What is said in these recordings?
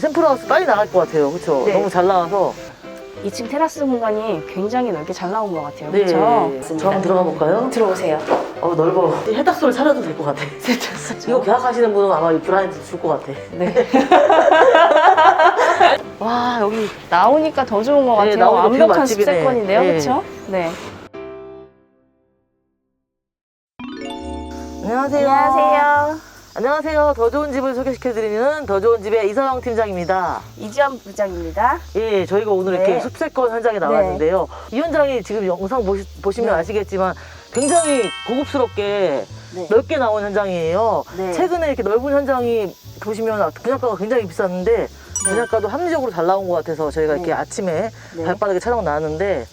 샘플하우스 빨리 나갈 것 같아요. 그렇죠? 네. 너무 잘 나와서. 2층 테라스 공간이 굉장히 넓게 잘 나온 것 같아요. 네. 그렇죠? 저 한번 들어가 볼까요? 들어오세요. 어, 넓어. 해닥소를 차려도 될 것 같아. 이거 계약하시는 분은 아마 이 브라인드 줄 것 같아. 네. 와, 여기 나오니까 더 좋은 것 네, 같아요. 나오니까 뷰 완벽한 맛집이네. 습세권인데요. 네. 그렇죠? 네. 안녕하세요. 안녕하세요. 안녕하세요. 더 좋은 집을 소개시켜드리는 더 좋은 집의 이서영 팀장입니다. 이지연 부장입니다. 예, 저희가 오늘 네. 이렇게 숲세권 현장에 나왔는데요. 이 현장이 지금 영상 보시, 보시면 네. 아시겠지만 굉장히 고급스럽게 네. 넓게 나온 현장이에요. 네. 최근에 이렇게 넓은 현장이 보시면 분양가가 굉장히 비쌌는데 분양가도 합리적으로 잘 나온 것 같아서 저희가 네. 이렇게 아침에 네. 발빠르게 촬영 나왔는데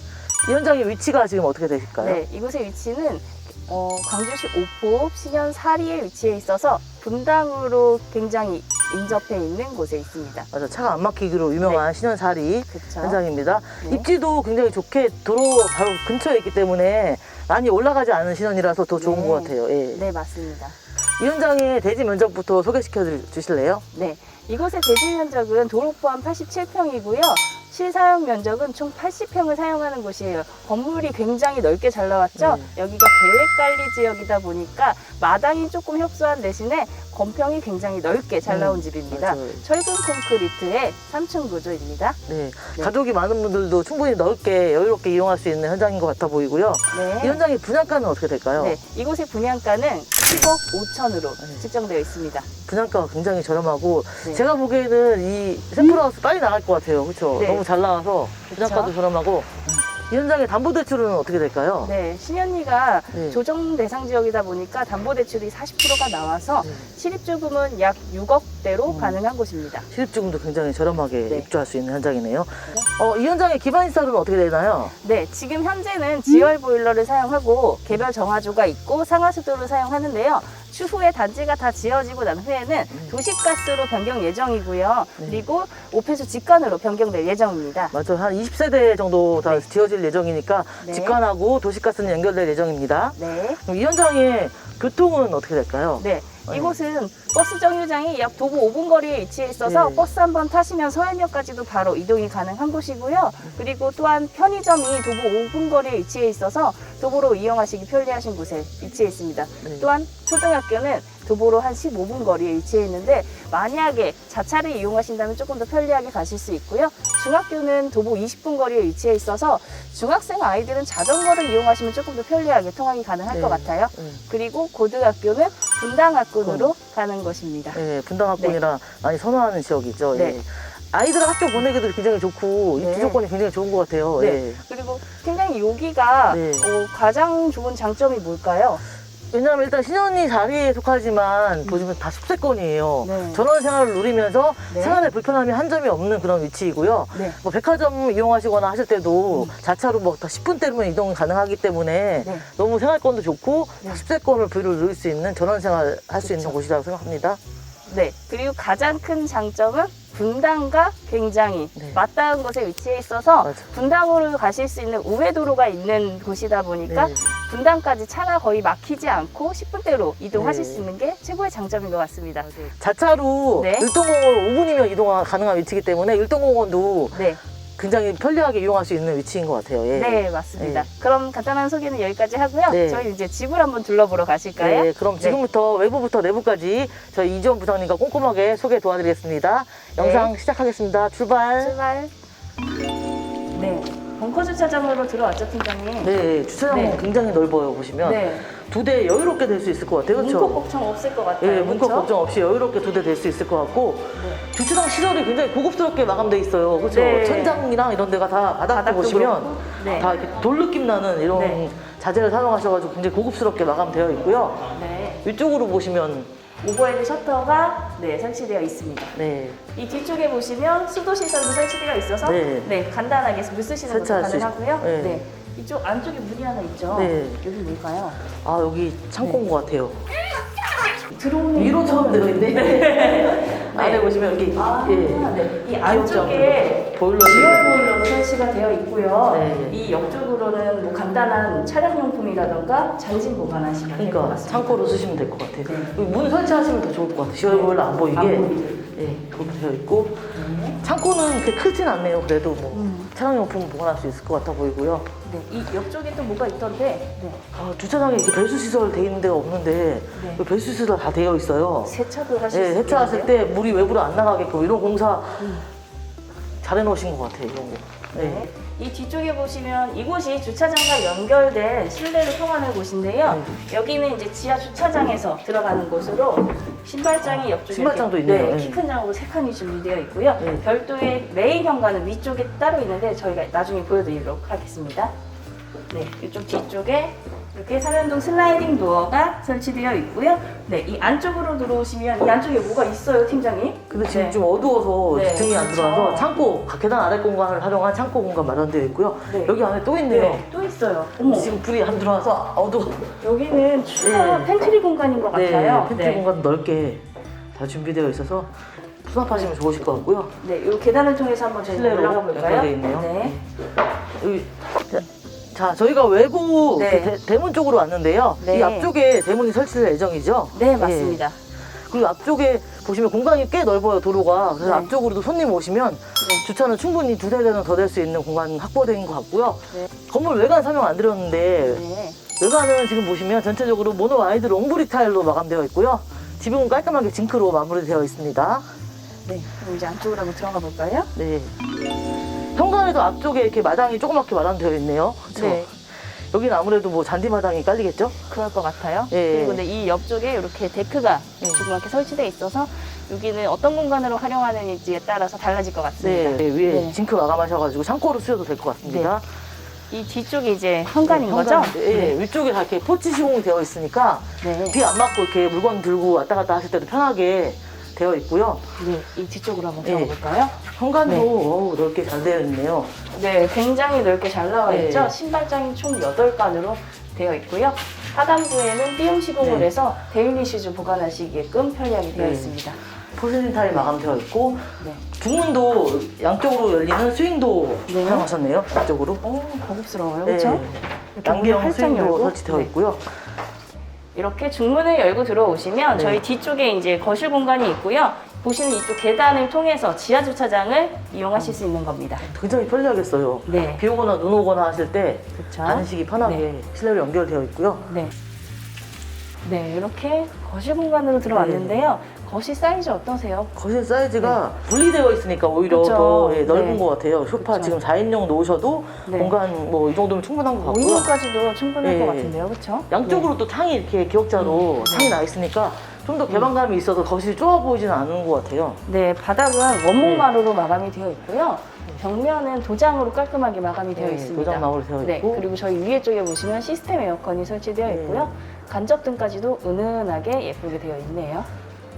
이 현장의 위치가 지금 어떻게 되실까요? 네, 이곳의 위치는 어, 광주시 오포 신현 사리에 위치해 있어서 분당으로 굉장히 인접해 있는 곳에 있습니다. 맞아 차가 안 막히기로 유명한 신현사리 그렇죠. 현장입니다. 네. 입지도 굉장히 좋게 도로 바로 근처에 있기 때문에 많이 올라가지 않은 신현이라서 더 좋은 네. 것 같아요. 예. 네, 맞습니다. 이 현장의 대지 면적부터 소개시켜 주- 주실래요? 네, 이곳의 대지 면적은 도로 포함 87평이고요. 실사용 면적은 총 80평을 사용하는 곳이에요. 건물이 굉장히 넓게 잘 나왔죠? 네. 여기가 계획관리 지역이다 보니까 마당이 조금 협소한 대신에 건평이 굉장히 넓게 잘 음, 나온 집입니다. 맞아요. 철근 콘크리트의 3층 구조입니다. 네. 네. 가족이 많은 분들도 충분히 넓게 여유롭게 이용할 수 있는 현장인 것 같아 보이고요. 네. 이 현장의 분양가는 어떻게 될까요? 네, 이곳의 분양가는 10억 5천으로 네. 측정되어 있습니다. 분양가가 굉장히 저렴하고 네. 제가 보기에는 이 샘플하우스 빨리 나갈 것 같아요. 그렇죠? 네. 너무 잘 나와서 분양가도? 저렴하고 이 현장의 담보대출은 어떻게 될까요? 네, 신현리가 네. 조정 대상 지역이다 보니까 담보대출이 40%가 나와서 네. 실입주금은 약 6억대로 음. 가능한 곳입니다. 실입주금도 굉장히 저렴하게 네. 입주할 수 있는 현장이네요. 어, 이 현장의 기반 시설은 어떻게 되나요? 네, 지금 현재는 지열 보일러를 사용하고 개별 정화조가 있고 상하수도를 사용하는데요. 추후에 단지가 다 지어지고 난 후에는 도시가스로 변경 예정이고요. 네. 그리고 오폐수 직관으로 변경될 예정입니다. 맞죠. 한 20세대 정도 다 네. 지어질 예정이니까 네. 직관하고 도시가스는 연결될 예정입니다. 네. 그럼 이 현장의 교통은 어떻게 될까요? 네. 이곳은 버스 정류장이 약 도보 5분 거리에 위치해 있어서 네. 버스 한 번 타시면 서해역까지도 바로 이동이 가능한 곳이고요. 그리고 또한 편의점이 도보 5분 거리에 위치해 있어서 도보로 이용하시기 편리하신 곳에 위치해 있습니다. 네. 또한 초등학교는 도보로 한 15분 거리에 위치해 있는데 만약에 자차를 이용하신다면 조금 더 편리하게 가실 수 있고요. 중학교는 도보 20분 거리에 위치해 있어서 중학생 아이들은 자전거를 이용하시면 조금 더 편리하게 통학이 가능할 네. 것 같아요. 음. 그리고 고등학교는 분당학군으로 가는 것입니다. 네, 분당학군이라 많이 선호하는 지역이죠. 네. 예. 아이들 학교 보내기도 굉장히 좋고 입지 네. 조건이 굉장히 좋은 것 같아요. 네. 예. 그리고 굉장히 여기가 네. 어, 가장 좋은 장점이 뭘까요? 왜냐하면 일단 신현이 자리에 속하지만 보시면 다 숲세권이에요. 네. 전원 생활을 누리면서 네. 생활에 불편함이 한 점이 없는 그런 위치이고요. 네. 뭐 백화점 이용하시거나 하실 때도 자차로 뭐 다 10분대면 이동 가능하기 때문에 네. 너무 생활권도 좋고 네. 숲세권을 부유를 누릴 수 있는 전원 생활 할 수 있는 그쵸. 곳이라고 생각합니다. 네. 그리고 가장 큰 장점은 분당과 굉장히 네. 맞닿은 곳에 위치해 있어서 맞아. 분당으로 가실 수 있는 우회도로가 있는 곳이다 보니까 네. 분당까지 차가 거의 막히지 않고 10분대로 이동하실 네. 수 있는 게 최고의 장점인 것 같습니다. 자차로 네. 율동공원으로 5분이면 이동 가능한 위치이기 때문에 율동공원도 네. 굉장히 편리하게 이용할 수 있는 위치인 것 같아요. 예. 네, 맞습니다. 네. 그럼 간단한 소개는 여기까지 하고요. 네. 저희 이제 집을 한번 둘러보러 가실까요? 네, 그럼 지금부터 외부부터 내부까지 저희 이지원 부장님과 꼼꼼하게 소개 도와드리겠습니다. 영상 시작하겠습니다. 출발. 출발. 네. 벙커 주차장으로 들어왔죠, 팀장님? 네, 주차장은 네. 굉장히 넓어요. 보시면 네. 두 대 여유롭게 될 수 있을 것 같아요. 문콕 그렇죠? 걱정 없을 것 같아요. 예, 문콕 그렇죠? 걱정 없이 여유롭게 두 대 될 수 있을 것 같고 네. 주차장 시설이 굉장히 고급스럽게 마감돼 있어요. 그렇죠? 네. 천장이랑 이런 데가 다 바닥도 보시면. 네. 다 이렇게 돌 느낌 나는 이런 네. 자재를 사용하셔가지고 굉장히 고급스럽게 마감되어 있고요. 네. 위쪽으로 보시면 오버헤드 셔터가 네, 설치되어 있습니다. 네, 이 뒤쪽에 보시면 수도 시설도 설치되어 있어서 네. 네, 간단하게 물 쓰시는 것도 세차할 수 가능하고요. 있- 네. 네. 이쪽 안쪽에 문이 하나 있죠. 네. 여기 뭘까요? 아 여기 창고인 것 같아요. 들어오는 위로처럼 되어 있네. 안에 보시면 여기 아, 예, 네. 이? 안쪽에 보일러 지열 보일러로 설치가 되어 있고요. 네. 이 옆쪽으로는 뭐 간단한 차량용품이라던가 장진 보관하시면 될것 그러니까 같습니다. 창고로 쓰시면 될 것 같아요. 네. 문 설치하시면 더 좋을 것 같아요. 시월 보일러 안 보이게. 안 보이게. 예, 그렇게 되어 있고 창고는 그렇게 크진 않네요. 그래도 뭐 음. 차량용품 보관할 수 있을 것 같아 보이고요. 네, 이 옆쪽에 또 뭐가 있던데 네. 아, 주차장에 이렇게 배수 시설 돼 있는 데가 없는데 네. 그 배수 시설 다 되어 있어요. 세차도 하실 예, 수 세차하실? 때 물이 외부로 안 나가게끔 이런 공사 음. 잘 해놓으신 것 같아요. 이런 거. 네. 네. 이 뒤쪽에 보시면 이곳이 주차장과 연결된 실내를 통하는 곳인데요. 여기는 이제 지하 주차장에서 들어가는 곳으로 신발장이 옆쪽에 신발장도 이렇게, 있네요. 네, 네. 키큰 장으로 세 칸이 준비되어 있고요. 네. 별도의 메인 현관은 위쪽에 따로 있는데 저희가 나중에 보여드리도록 하겠습니다. 네, 이쪽 뒤쪽에 이렇게 삼연동 슬라이딩 도어가 설치되어 있고요. 네, 이 안쪽으로 들어오시면 이 안쪽에 뭐가 있어요, 팀장님? 근데 지금 네. 좀 어두워서 네, 등이 안 들어와서 그렇죠. 창고, 각 계단 아래 공간을 활용한 창고 공간 마련되어 있고요. 네. 여기 안에 또 있네요. 네, 또 있어요. 어머. 지금 불이 안 들어와서 어두워. 여기는 추가 네. 팬트리 공간인 것 같아요. 네, 팬트리 공간 넓게 다 준비되어 있어서 수납하시면 좋으실 것 같고요. 네, 이 계단을 통해서 한번 저희 실내로 올라가 볼까요? 연결되어 있네요. 네. 여기, 자, 자, 저희가 외부 네. 그 대, 문 쪽으로 왔는데요. 네. 이 앞쪽에 대문이 설치될 예정이죠. 네, 맞습니다. 그리고 앞쪽에 보시면 공간이 꽤 넓어요, 도로가. 그래서 네. 앞쪽으로도 손님 오시면 주차는 충분히 두세 대는 더 될 수 있는 공간 확보된 것 같고요. 네. 건물 외관 설명 안 드렸는데 네. 외관은 지금 보시면 전체적으로 모노 와이드 롱브릭 타일로 마감되어 있고요. 지붕은 깔끔하게 징크로 마무리되어 있습니다. 네. 그럼 이제 안쪽으로 한번 들어가 볼까요? 네. 현관에도 앞쪽에 이렇게 마당이 조그맣게 마련되어 있네요. 그렇죠? 네. 여기는 아무래도 뭐 잔디 마당이 깔리겠죠? 그럴 것 같아요. 예. 그리고 네, 이 옆쪽에 이렇게 데크가 예. 조그맣게 설치되어 있어서 여기는 어떤 공간으로 활용하는지에 따라서 달라질 것 같습니다. 네. 위에 네. 징크 마감하셔가지고 창고로 쓰셔도 될 것 같습니다. 이 뒤쪽이 이제 현관인 네, 거죠? 현관, 예, 위쪽에 다 이렇게 포치 시공이 되어 있으니까 네. 비안 맞고 이렇게 물건 들고 왔다 갔다 하실 때도 편하게 되어 있고요. 네. 이 뒤쪽으로 한번 예. 들어가 볼까요? 현관도 네. 어우, 넓게 잘 되어 있네요. 네, 굉장히 넓게 잘 나와 네. 있죠. 신발장이 총 8칸으로 되어 있고요. 하단부에는 띄움 시공을 네. 해서 데일리 슈즈 보관하시게끔 편리하게 되어 네. 있습니다. 포슬린 타일 마감되어 있고 네. 중문도 양쪽으로 열리는 스윙도 네. 사용하셨네요. 양쪽으로. 오, 고급스러워요. 네. 그렇죠? 활짝 스윙도. 설치되어 네. 있고요. 이렇게 중문을 열고 들어오시면 네. 저희 뒤쪽에 이제 거실 공간이 있고요. 보시는 이쪽 계단을 통해서 지하 주차장을 이용하실 수 있는 겁니다. 굉장히 편리하겠어요. 네. 비 오거나 눈 오거나 하실 때. 다니시기 편하게 실내로 연결되어 있고요. 네. 네, 이렇게 거실 공간으로 들어왔는데요. 거실 사이즈 어떠세요? 거실 사이즈가 분리되어 있으니까 오히려 네. 그쵸. 더 예, 넓은 네. 것 같아요. 소파 그쵸. 지금 4인용 놓으셔도 네. 공간 뭐 이 정도면 충분한 것 같고요. 5인분까지도 충분할 네. 것 같은데요, 그렇죠? 양쪽으로 또 창이 이렇게 기역자로 음. 창이 나 있으니까 좀 더 개방감이 있어서 거실이 좁아 보이지는 않은 것 같아요. 네, 바닥은 네. 원목마루로 마감이 되어 있고요. 벽면은 도장으로 깔끔하게 마감이 되어 네, 있습니다. 도장 마무리 되어 네, 있고. 그리고 저희 위에 쪽에 보시면 시스템 에어컨이 설치되어 네. 있고요. 간접등까지도 은은하게 예쁘게 되어 있네요.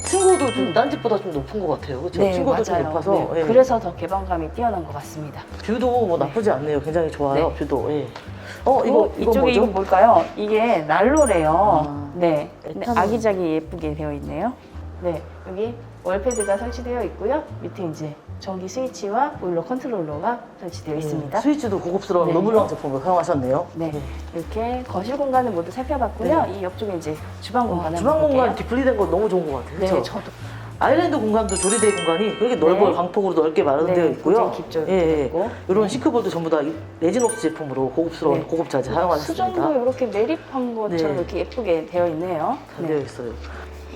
층고도 좀 딴 집보다 좀 높은 것 같아요. 그렇죠? 층고도 좀 높아서 네, 예. 그래서 더 개방감이 뛰어난 것 같습니다. 뷰도 뭐 나쁘지 않네요. 굉장히 좋아요. 네. 뷰도. 예. 어 이거 어, 이거 이쪽에 뭐죠? 이거 뭘까요? 이게 난로래요. 아, 네, 근데 에탄올. 아기자기 예쁘게 되어 있네요. 네, 여기 월패드가 설치되어 있고요. 밑에 이제 전기 스위치와 보일러 컨트롤러가 설치되어 있습니다. 예, 스위치도 고급스러운 네. 르블랑 제품을 사용하셨네요. 네, 이렇게 거실 공간을 모두 살펴봤고요. 이 옆쪽에 이제 주방 공간을 네. 어, 주방 한번 볼게요. 공간 디플리된 거 너무 좋은 것 같아요. 네, 그렇죠? 저도 아일랜드 공간도 조리대 공간이 그렇게 넓어요. 네. 광폭으로 넓게 마련되어 네, 있고요. 굉장히 깊죠, 예, 예. 깊고. 이런 네. 싱크볼도 전부 다 이- 레진옵스 제품으로 고급스러운 네. 고급 자재 사용하셨습니다. 수전도 이렇게 매립한 것처럼 네. 이렇게 예쁘게 되어 있네요. 잘 되어 있어요.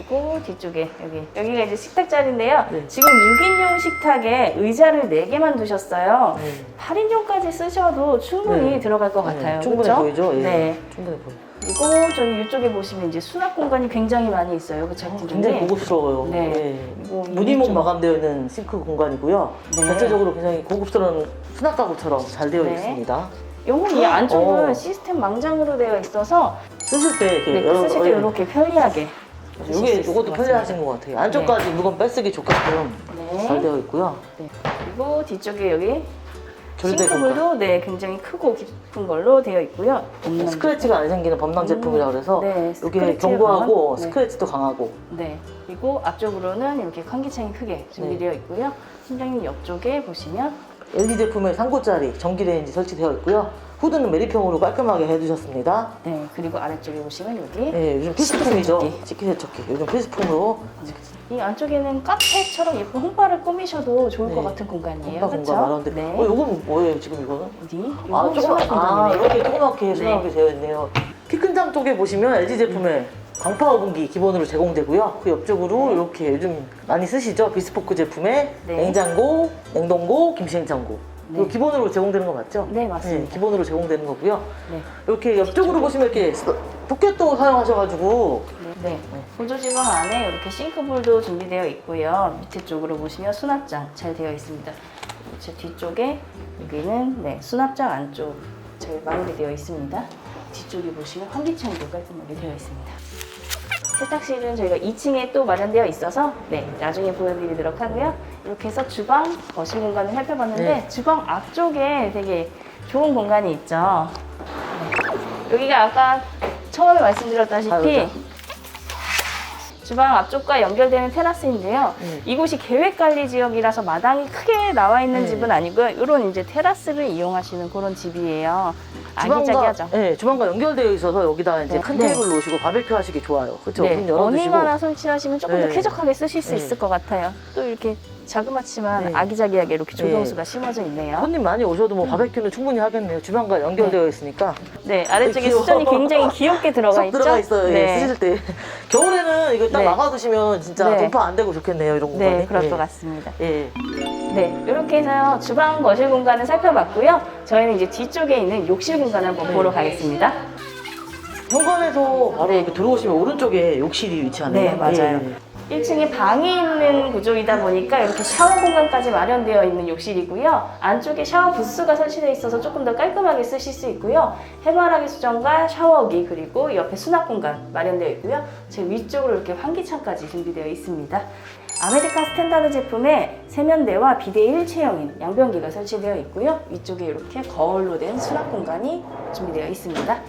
그리고 뒤쪽에 여기 여기가 이제 식탁 자리인데요. 네. 지금 6인용 식탁에 의자를 4개만 두셨어요. 네. 8인용까지 쓰셔도 충분히 네. 들어갈 것 네, 같아요. 충분해 그렇죠? 보이죠? 예. 네. 충분해 보여. 그리고 저희 이쪽에 보시면 이제 수납 공간이 굉장히 많이 있어요. 그 작품 중에. 굉장히 고급스러워요. 네. 예. 그리고 무늬목 좀- 마감되어 있는 싱크 공간이고요. 네. 전체적으로 굉장히 고급스러운 수납 가구처럼 잘 되어 네. 있습니다. 요건 이 안쪽은 어. 시스템 망장으로 되어 있어서 쓰실 때 이렇게 네, 여러- 쓰실 때 예. 이렇게 편리하게 있을 이것도 것 편리하신 것 같아요. 안쪽까지 물건 빼쓰기 좋게끔 네. 잘 되어 있고요. 네. 그리고 뒤쪽에 여기. 싱크볼도 네 굉장히 크고 깊은 걸로 되어 있고요. 없는 스크래치가 안 생기는 범람 제품이라고 해서 네, 이게 견고하고? 네. 스크래치도 강하고 네. 그리고 앞쪽으로는 이렇게 환기창이 크게 준비되어 있고요. 팀장님 옆쪽에 보시면 LG 제품의 3구짜리 전기레인지 설치되어 있고요. 후드는 매립형으로 깔끔하게 해주셨습니다. 네 그리고 아래쪽에 보시면 여기 네, 요즘 필수품이죠. 식기세척기. 식기세척기. 요즘 필수품으로 이 안쪽에는 카페처럼 예쁜 홍바를 꾸미셔도 좋을 네. 것 같은 공간이에요. 공간 그렇죠? 네. 어, 이건 뭐예요 지금 이거는? 어디? 아, 수납 아. 이렇게 조그맣게 수납이 되어 있네요. 키 큰 장 쪽에 보시면 LG 제품의 광파 오븐기 기본으로 제공되고요. 그 옆쪽으로 이렇게 요즘 많이 쓰시죠? 비스포크 제품의 네. 냉장고, 냉동고, 김치냉장고. 네. 이거 기본으로 제공되는 거 맞죠? 네, 맞습니다. 기본으로 제공되는 거고요. 네. 이렇게 옆쪽으로 보시면 이렇게 포켓도 사용하셔가지고 네. 보조지방 안에 이렇게 싱크볼도 준비되어 있고요. 밑에 쪽으로 보시면 수납장 잘 되어 있습니다. 제 뒤쪽에 여기는 네, 수납장 안쪽 잘 마무리되어 있습니다. 뒤쪽에 보시면 환기창도 깔끔하게 되어 있습니다. 세탁실은 저희가 2층에 또 마련되어 있어서 네, 나중에 보여드리도록 하고요. 이렇게 해서 주방, 거실 공간을 살펴봤는데 네. 주방 앞쪽에 되게 좋은 공간이 있죠. 네. 여기가 아까 처음에 말씀드렸다시피 아. 주방 앞쪽과 연결되는 테라스인데요. 음. 이곳이 계획관리 지역이라서 마당이 크게 나와 있는 네. 집은 아니고요. 이런 이제 테라스를 이용하시는 그런 집이에요. 아기자기하죠. 네, 주방과 연결되어 있어서 여기다 이제 네. 큰 네. 테이블 놓으시고 바베큐 하시기 좋아요. 그렇죠? 네, 문 열어두시고. 하나 설치하시면 조금 더 네. 쾌적하게 쓰실 수 네. 있을 것 같아요. 또 이렇게 자그맣지만 네. 아기자기하게 이렇게 조경수가 심어져 있네요. 손님 많이 오셔도 뭐 바베큐는 충분히 하겠네요. 주방과 연결되어 있으니까 네, 아래쪽에 귀여워. 수전이 굉장히 귀엽게 들어가 쏙 있죠. 들어가 있어요. 예, 네. 쓰실 때. 겨울에는 이거 딱 네. 막아두시면 진짜 네. 동파 안 되고 좋겠네요. 이런 공간이. 네, 그럴 예. 것 같습니다. 예. 네, 이렇게 해서 주방 거실 공간을 살펴봤고요. 저희는 이제 뒤쪽에 있는 욕실 공간을 한번 네. 보러 가겠습니다. 현관에서 바로 이렇게 들어오시면 오른쪽에 욕실이 위치하네요. 네, 맞아요. 예. 1층에 방이 있는 구조이다 보니까 이렇게 샤워 공간까지 마련되어 있는 욕실이고요. 안쪽에 샤워 부스가 설치되어 있어서 조금 더 깔끔하게 쓰실 수 있고요. 해바라기 수전과 샤워기 그리고 옆에 수납 공간 마련되어 있고요. 제 위쪽으로 이렇게 환기창까지 준비되어 있습니다. 아메리칸 스탠다드 제품의 세면대와 비대 일체형인 양변기가 설치되어 있고요. 위쪽에 이렇게 거울로 된 수납 공간이 준비되어 있습니다.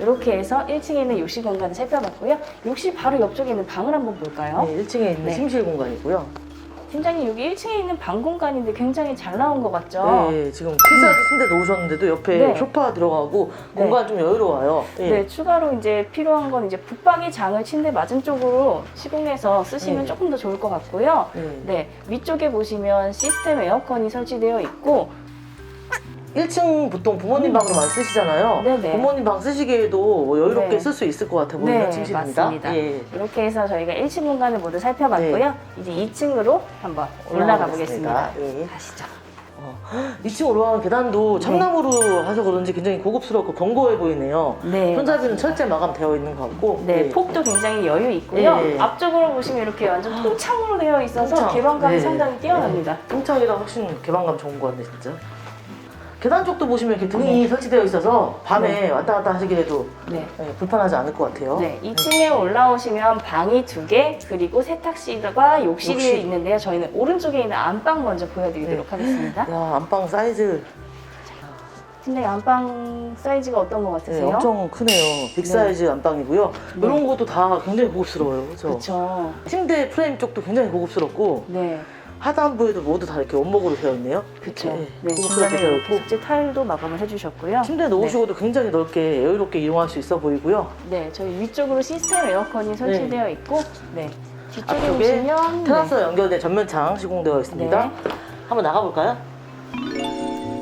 이렇게 해서 1층에 있는 욕실 공간을 살펴봤고요. 욕실 바로 옆쪽에 있는 방을 한번 볼까요? 네, 1층에 있는 네. 침실 공간이고요. 팀장님 여기 1층에 있는 방 공간인데 굉장히 잘 나온 것 같죠? 네, 지금 키즈아트 침대 놓으셨는데도 옆에 네. 소파 들어가고 네. 공간 좀 여유로워요. 예. 네, 추가로 이제 필요한 건 이제 붙박이 장을 침대 맞은 쪽으로 시공해서 쓰시면 네. 조금 더 좋을 것 같고요. 네. 네, 위쪽에 보시면 시스템 에어컨이 설치되어 있고 1층 보통 부모님 방으로 많이 쓰시잖아요. 음. 네네. 부모님 방 쓰시기에도 뭐 여유롭게 네. 쓸 수 있을 것 같아 보이는 네, 침실입니다. 맞습니다. 예. 이렇게 해서 저희가 1층 공간을 모두 살펴봤고요. 이제 2층으로 한번 올라가 보겠습니다. 예. 가시죠. 2층 올라가는 계단도 참나무로 하셔서 그런지 굉장히 고급스럽고 견고해 보이네요. 네. 손잡이는 철제 마감되어 있는 것 같고. 네, 예. 폭도 굉장히 여유 있고요. 예. 앞쪽으로 보시면 이렇게 완전 통창으로 되어 있어서 통창. 개방감이 네. 상당히 뛰어납니다. 통창이라 훨씬 개방감 좋은 것 같네 진짜. 계단 쪽도 보시면 이렇게 등이 설치되어 있어서 밤에 왔다 갔다 하시기에도 네. 예, 불편하지 않을 것 같아요. 네, 2층에 올라오시면 방이 두 개, 그리고 세탁실과 욕실이 욕실. 있는데요. 저희는 오른쪽에 있는 안방 먼저 보여드리도록 네. 하겠습니다. 야 안방 사이즈 팀장님 안방 사이즈가 어떤 것 네, 같으세요? 엄청 크네요. 빅 사이즈 안방이고요. 네. 이런 것도 다 굉장히 고급스러워요. 그렇죠? 그렇죠. 침대 프레임 쪽도 굉장히 고급스럽고 네, 하단부에도 모두 다 이렇게 원목으로 되어 있네요. 그렇죠. 네, 네, 중간에 되어 이렇게 있고 숙제 타일도 마감을 해주셨고요. 침대 놓으시고도 굉장히 넓게 여유롭게 이용할 수 있어 보이고요. 네, 저희 위쪽으로 시스템 에어컨이 설치되어 있고, 네, 뒤쪽에 앞쪽에 보시면 테라스와 연결된 전면창 시공되어 있습니다. 네. 한번 나가볼까요?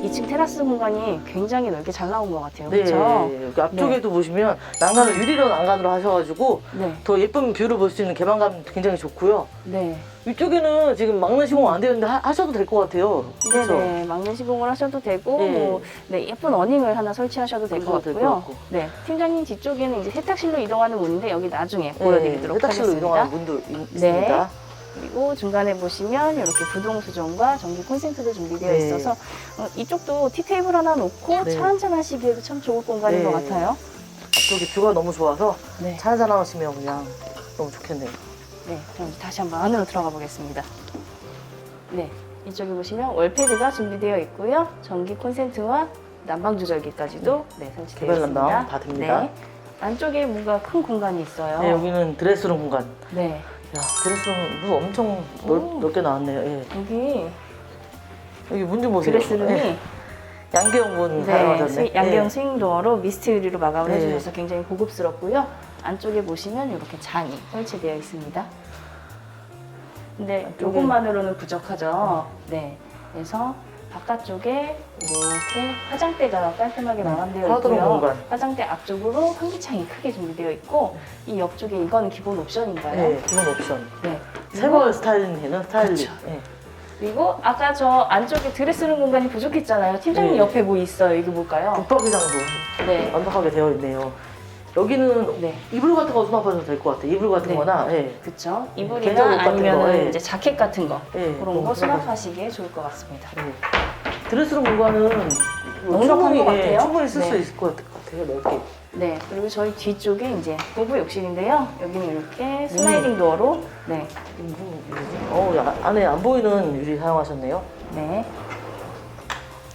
네, 2층 테라스 공간이 굉장히 넓게 잘 나온 것 같아요. 네. 그렇죠? 여기 앞쪽에도 보시면 난간을 유리로 난간으로 하셔가지고 네, 더 예쁜 뷰를 볼 수 있는 개방감 굉장히 좋고요. 네. 이쪽에는 지금 막내 시공 안 되는데 하, 하셔도 될 것 같아요. 그렇죠? 네네 막내 시공을 하셔도 되고 네. 뭐, 네, 예쁜 어닝을 하나 설치하셔도 될것 그것도 될것 같고요. 같고. 네 팀장님 뒤쪽에는 이제 세탁실로 이동하는 문인데 여기 나중에 네, 보여드리도록 세탁실로 하겠습니다. 이동하는 문도 있- 네. 있습니다. 그리고 중간에 보시면 이렇게 부동 수전과 전기 콘센트도 준비되어 네. 있어서 어, 이쪽도 티 테이블 하나 놓고 네. 차 한잔 하시기에도 참 좋을 공간인 네. 것 같아요. 앞쪽에 뷰가 너무 좋아서 네. 차 한잔 하시면 그냥 너무 좋겠네요. 네, 그럼 다시 한번 안으로 들어가 보겠습니다. 네, 이쪽에 보시면 월패드가 준비되어 있고요. 전기 콘센트와 난방 조절기까지도 네, 설치되어 개별 있습니다. 난방 다 됩니다. 네. 안쪽에 뭔가 큰 공간이 있어요. 네, 여기는 드레스룸 공간. 네, 야, 드레스룸도 엄청 넓, 오. 넓게 나왔네요. 예. 여기 여기 문 좀 보세요. 드레스룸이 예. 양계형 문 네, 사용하셨네. 양경 예. 스윙 도어로 미스트 유리로 마감을 네. 해주셔서 굉장히 고급스럽고요. 안쪽에 보시면 이렇게 장이 설치되어 있습니다. 근데 안쪽에. 이것만으로는 부족하죠. 네. 그래서 바깥쪽에 이렇게 화장대가 깔끔하게 마감되어 있고요. 공간. 화장대 앞쪽으로 환기창이 크게 준비되어 있고 이 옆쪽에 이거는 기본 옵션인가요? 네, 기본 옵션. 네. 세벌 스타일링에는 스타일링. 그렇죠. 네. 그리고 아까 저 안쪽에 드레스룸 공간이 부족했잖아요. 팀장님 네. 옆에 뭐 있어요? 이게 뭘까요? 붙박이장도 네. 완벽하게 되어 있네요. 여기는 네. 이불 같은 거 수납하셔도 될 것 같아요. 이불 같은 네. 거나, 예. 그쵸? 개인적 이불이나 옷 같은 아니면 거, 예. 이제 자켓 같은 거 예, 그런 거 그런 수납하시기에 좋을 것 같습니다. 예. 드레스룸 공간은 뭐 넉넉한 것 예, 같아요. 충분히 쓸 수 네. 있을 것 같아요. 넓게. 네, 그리고 저희 뒤쪽에 이제 부부 욕실인데요. 여기는 이렇게 슬라이딩 도어로 네, 어, 야, 안에 안 보이는 유리 사용하셨네요. 네.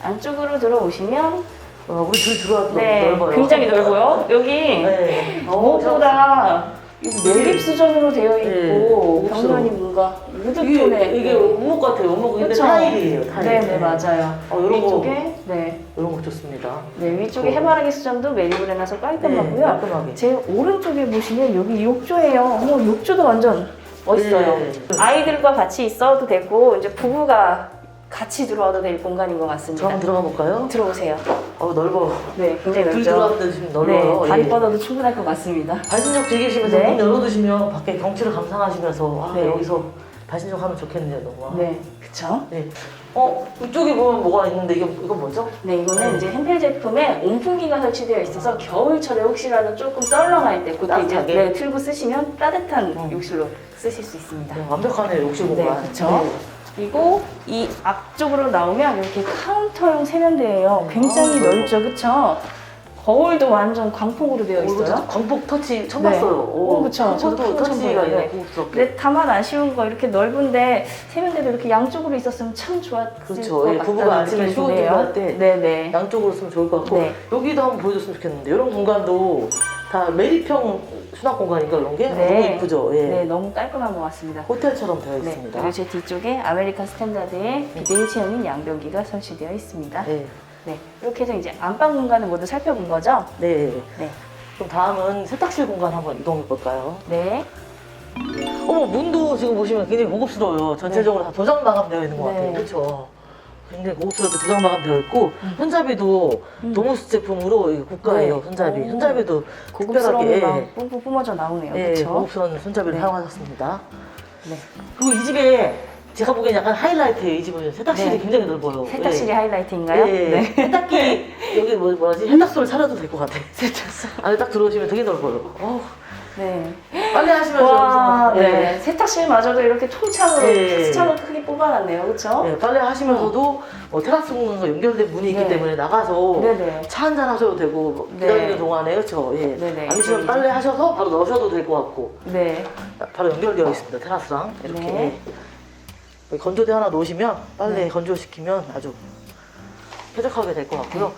안쪽으로 들어오시면 어, 우리 둘 들어와도 네, 넓어요. 굉장히 넓고요. 여기 네. 무엇보다 매립 수전으로 되어 있고 네. 벽면이 뭔가 이게, 우드톤의 이게 원목 같아요. 원목 근데 그쵸? 타일이에요. 타일. 네, 네, 맞아요. 어, 이런 거. 위쪽에 네, 이런 거 좋습니다. 네 위쪽에 해바라기 수전도 매립을 해놔서 네, 깔끔하고요. 깔끔하게. 제 오른쪽에 보시면 여기 욕조예요. 어머, 욕조도 완전 멋있어요. 네. 아이들과 같이 있어도 되고 이제 부부가 같이 들어와도 될 공간인 것저 같습니다. 한번 들어가 볼까요? 들어오세요. 어, 넓어. 네, 굉장히 둘 넓죠. 들어왔는데 지금 넓어요. 네, 다리 예. 뻗어도 충분할 것 같습니다. 반신욕 즐기시면서 네. 문 열어두시면 밖에 경치를 감상하시면서 아, 네. 여기서 반신욕 하면 좋겠네요, 너무. 네, 그쵸? 네. 어, 이쪽에 보면 뭐가 있는데 이게 이건 뭐죠? 네, 이거는 이제 햄펠 제품에 온풍기가 설치되어 있어서 겨울철에 혹시라도 조금 썰렁할 때 그때 이제 따뜻하게? 네, 틀고 쓰시면 따뜻한 음. 욕실로 쓰실 수 있습니다. 네, 완벽하네요, 욕실 네, 공간. 그쵸. 그리고 이 앞쪽으로 나오면 이렇게 카운터형 세면대예요. 굉장히 아, 넓죠, 그쵸? 거울도 완전 광폭으로 되어 있어요. 광폭 터치 처음 네. 봤어요. 오, 그쵸. 저도 처음 터치가 보여요. 있네, 네. 고급스럽게. 근데 다만 아쉬운 거 이렇게 넓은데 세면대도 이렇게 양쪽으로 있었으면 참 좋았을 그렇죠. 것 예, 같다는 부부가 아침에 느낌이 드네요. 때 네네. 양쪽으로 쓰면 좋을 것 같고 네. 여기도 한번 보여줬으면 좋겠는데 이런 공간도 다 매립형 수납 공간인가 이런 게 네. 너무 이쁘죠. 예. 네, 너무 깔끔한 것 같습니다. 호텔처럼 되어 네, 있습니다. 그리고 제 뒤쪽에 아메리칸 스탠다드의 비데이 체형인 양변기가 설치되어 있습니다. 네. 네, 이렇게 해서 이제 안방 공간을 모두 살펴본 거죠? 네. 네. 그럼 다음은 세탁실 공간 한번 이동해 볼까요? 네. 어머 문도 지금 보시면 굉장히 고급스러워요. 전체적으로 다 도장 마감되어 있는 것 네. 같아요. 그렇죠. 굉장히 고급스럽게 도장 마감 되어 있고 손잡이도 음. 도무스 제품으로 이게 고가예요. 네. 손잡이. 오. 손잡이도 막 뿜뿜 뿜어져 나오네요. 예, 그렇죠? 고급스러운 손잡이를 네. 사용하셨습니다. 네. 그리고 이 집에 제가 보기엔 약간 하이라이트예요. 이 집은 세탁실이 네. 굉장히 넓어요. 세탁실이 예. 하이라이트인가요? 예. 네. 세탁기 여기 뭐, 뭐지 세탁소를 차려도 될 것 같아. 세탁소. 안에 딱 들어오시면 되게 넓어요. 어우, 네. 빨래 하시면서 와, 여기서 네. 세탁실마저도 이렇게 통창으로 예. 수창으로 크게 뽑아놨네요. 그렇죠? 예, 빨래 하시면서도 뭐 테라스 공간과 연결된 문이 있기 네. 때문에 나가서 네네. 차 한잔 하셔도 되고 뭐 네. 기다리는 동안에 그렇죠. 예. 네네. 아니시면 여기 빨래 하셔서 바로 넣으셔도 될 것 같고 네. 바로 연결되어 있습니다. 테라스랑 이렇게 네. 건조대 하나 놓으시면 빨래 네. 건조시키면 아주 쾌적하게 될 것 같고요.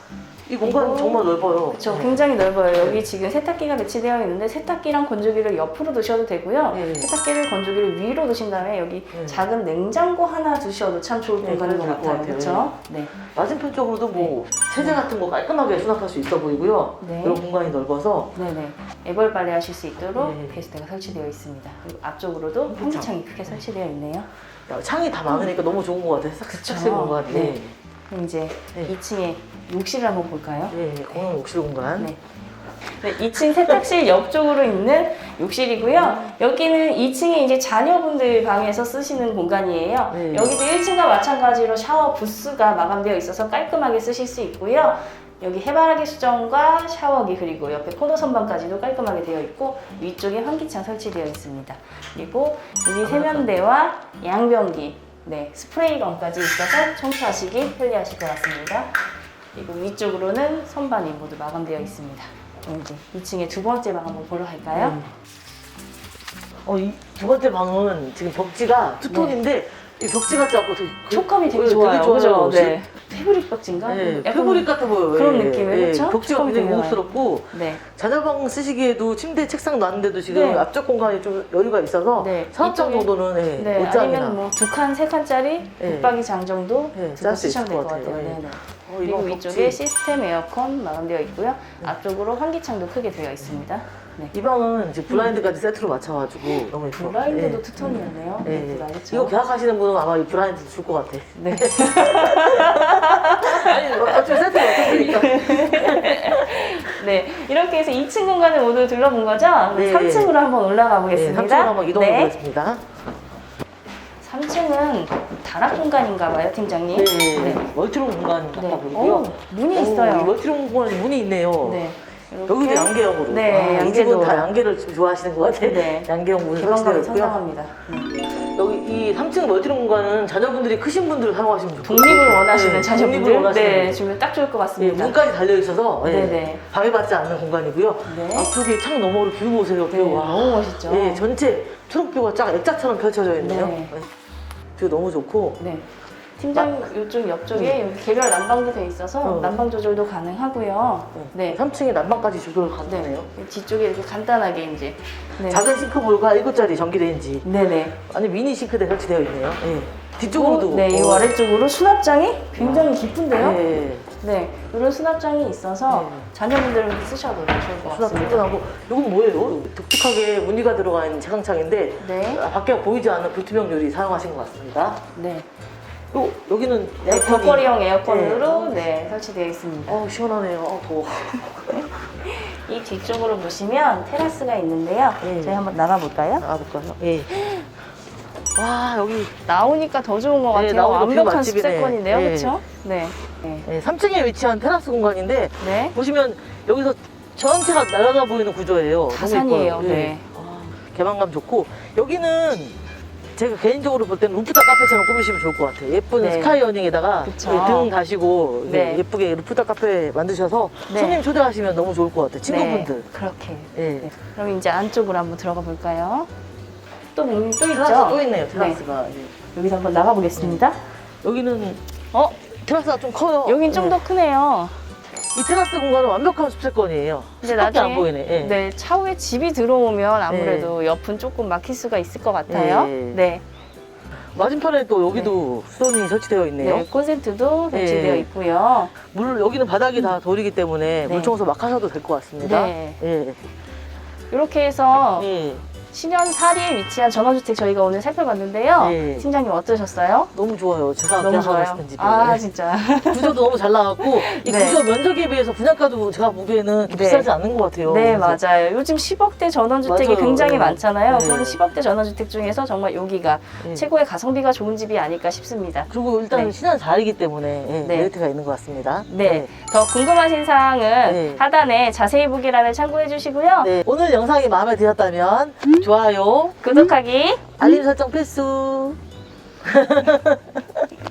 이 공간 그리고- 정말 넓어요. 그렇죠. 굉장히 넓어요. 여기 지금 세탁기가 배치되어 있는데 세탁기랑 건조기를 옆으로 두셔도 되고요. 네. 세탁기를 건조기를 위로 두신 다음에 여기 네. 작은 냉장고 하나 두셔도 참 좋을 네, 공간인 것 그럴 것 같아요. 같아요. 그렇죠? 네. 맞은편 쪽으로도 뭐 세제 같은 거 깔끔하게 수납할 수 있어 보이고요. 네. 이런 공간이 넓어서 네네. 애벌 빨래 하실 수 있도록 네. 게스트가 설치되어 있습니다. 그리고 앞쪽으로도 환기창이 크게 설치되어 있네요. 야, 창이 다 많으니까 너무 좋은 것 같아요. 세탁실 공간이. 네. 네. 그럼 이제 네. 2층에 욕실을 한번 볼까요? 네, 공용 욕실 공간. 네. 네, 2층 세탁실 옆쪽으로 있는 욕실이고요. 여기는 2층에 이제 자녀분들 방에서 쓰시는 공간이에요. 네. 여기도 1층과 마찬가지로 샤워 부스가 마감되어 있어서 깔끔하게 쓰실 수 있고요. 여기 해바라기 수정과 샤워기 그리고 옆에 코너 선반까지도 깔끔하게 되어 있고 위쪽에 환기창 설치되어 있습니다. 그리고 여기 세면대와 양변기, 네 스프레이건까지 있어서 청소하시기 편리하실 것 같습니다. 그리고 위쪽으로는 선반이 모두 마감되어 있습니다. 그럼 이제 2층에 두 번째 방 한번 보러 갈까요? 음. 어, 이 두 번째 방은 지금 벽지가 투톤인데 이 벽지 같지 않고 되게 그- 촉감이 되게 네, 좋아요. 그죠? 네. 페브릭 벽지인가? 네, 약간 페브릭 같아 보여요. 그런 예, 느낌이에요, 예. 그쵸? 벽지가 촉감이 굉장히 되게 고급스럽고 네. 자녀방 쓰시기에도 침대 책상 놨는데도 지금 네. 앞쪽 공간이 좀 여유가 있어서 네, 사업장 이쪽에- 정도는 예, 네, 옷장이나 아니면 뭐 두 칸, 세 칸짜리 네. 붙박이 장 정도 네, 두고 짤수 있을 쓰시면 될것 것 같아요. 같아요. 네, 네. 어, 그리고 이런 위쪽에 벽지. 시스템 에어컨 마감되어 있고요. 앞쪽으로 환기창도 크게 되어 있습니다. 네. 이 방은 지금 블라인드까지 세트로 맞춰가지고 너무 예뻐. 블라인드도 예. 투톤이었네요. 예. 예쁘다, 그쵸? 이거 계약하시는 분은 아마 이 블라인드 줄 것 같아. 네. 아니, 어차피 세트 맞췄으니까. 네, 이렇게 해서 2층 공간을 모두 둘러본 거죠? 네. 3층으로 한번 올라가 네, 보겠습니다. 3층으로 한번 이동해 보겠습니다. 3층은 다락 공간인가 봐요, 팀장님. 네, 멀티룸 공간 같아 네. 보이고요. 오, 문이 오, 이 있어요. 멀티룸 공간에 문이 있네요. 네. 여기도 양계형으로. 네, 아, 이 집은 양계도. 다 양계를 좀 좋아하시는 것 같아요. 네. 양계형 문이 설치되어 개방감이 있고요. 상당합니다. 네. 여기 이 3층 멀티룸 공간은 자녀분들이 크신 분들 사용하시면 좋고 독립을 원하시는 네, 자녀분들 독립을 원하시는 네, 분들. 주면 딱 좋을 것 네, 같습니다. 문까지 달려 있어서 네, 네네. 방해받지 않는 공간이고요. 네. 앞쪽에 창 너머로 뷰 보세요. 뷰. 네, 와. 너무 멋있죠? 네, 전체 초록뷰가 쫙 액자처럼 펼쳐져 있네요. 네. 네. 뷰 너무 좋고. 네. 팀장님 이쪽 옆쪽에 여기 개별 난방도 돼 있어서 어. 난방 조절도 가능하고요. 네. 3층에 난방까지 조절 네. 가능해요. 뒤쪽에 이렇게 간단하게 이제. 네. 작은 싱크볼과 7짜리 전기레인지. 네네. 아니 미니 싱크대 설치되어 있네요. 네. 뒤쪽으로도. 네, 이 어, 아래쪽으로 수납장이 굉장히 깊은데요. 네. 네, 이런 수납장이 있어서 네. 자녀분들 쓰셔도 좋을 것 수납 같습니다. 튼튼하고 이건 뭐예요? 독특하게 무늬가 들어가 있는 채광창인데 네. 아, 밖에 보이지 않는 불투명 유리 사용하신 것 같습니다. 네. 요, 여기는 네, 에어컨이- 벽걸이형 에어컨으로 네, 설치되어 있습니다. 어우 시원하네요. 어, 더워. 이 뒤쪽으로 보시면 테라스가 있는데요. 네. 저희 한번 나가볼까요? 나가볼까요? 예. 와 여기 나오니까 더 좋은 것 네, 같아요. 나오니까 뷰 완벽한 맛집이네. 습세권인데요, 네. 그렇죠? 네. 네. 네, 3층에 위치한 테라스 공간인데 네. 보시면 여기서 전체가 날아가 보이는 구조예요. 너무 다산이에요. 예뻐요. 네. 아, 개방감 좋고 여기는 제가 개인적으로 볼 때는 루프탑 카페처럼 꾸미시면 좋을 것 같아요. 예쁜 네. 스카이 어닝에다가 그쵸. 등 다시고 이렇게 네. 예쁘게 루프탑 카페 만드셔서 네. 손님 초대하시면 너무 좋을 것 같아요. 친구분들. 네, 그렇게. 예. 네. 그럼 이제 안쪽으로 한번 들어가 볼까요? 또 문이 또 있죠? 또 있네요. 테라스가. 예. 여기서 한번 나가보겠습니다. 여기는 어? 테라스가 좀 커요. 여긴 좀 예. 더 크네요. 이 테라스 공간은 완벽한 숲세권이에요. 근데 숲밖에 나중에 안 보이네. 예. 네, 차후에 집이 들어오면 아무래도 옆은 조금 막힐 수가 있을 것 같아요. 네. 네. 맞은편에 또 여기도 수선이 설치되어 있네요. 네, 콘센트도 설치되어 네. 있고요. 물 여기는 바닥이 다 돌이기 때문에 네. 물 청소 막 하셔도 될 것 같습니다. 네. 예. 이렇게 해서 예. 신현 사리에 위치한 전원주택 저희가 오늘 살펴봤는데요. 네. 팀장님 어떠셨어요? 너무 좋아요. 제가 너무 좋아요. 싶은 집이에요. 아, 네. 진짜. 구조도 너무 잘 나왔고 이 네. 구조 면적에 비해서 분양가도 제가 보기에는 네. 비싸지 않는 것 같아요. 네, 그래서 맞아요. 요즘 10억대 전원주택이 맞아요. 굉장히 네. 많잖아요. 네. 그럼 10억대 전원주택 중에서 정말 여기가 네. 최고의 가성비가 좋은 집이 아닐까 싶습니다. 그리고 일단 네. 신안 4이기 때문에 예, 네. 메리트가 있는 것 같습니다. 네. 더 궁금하신 사항은 네. 하단에 자세히 보기란을 참고해 주시고요. 네. 오늘 영상이 마음에 드셨다면 좋아요, 구독하기. 알림 설정 필수.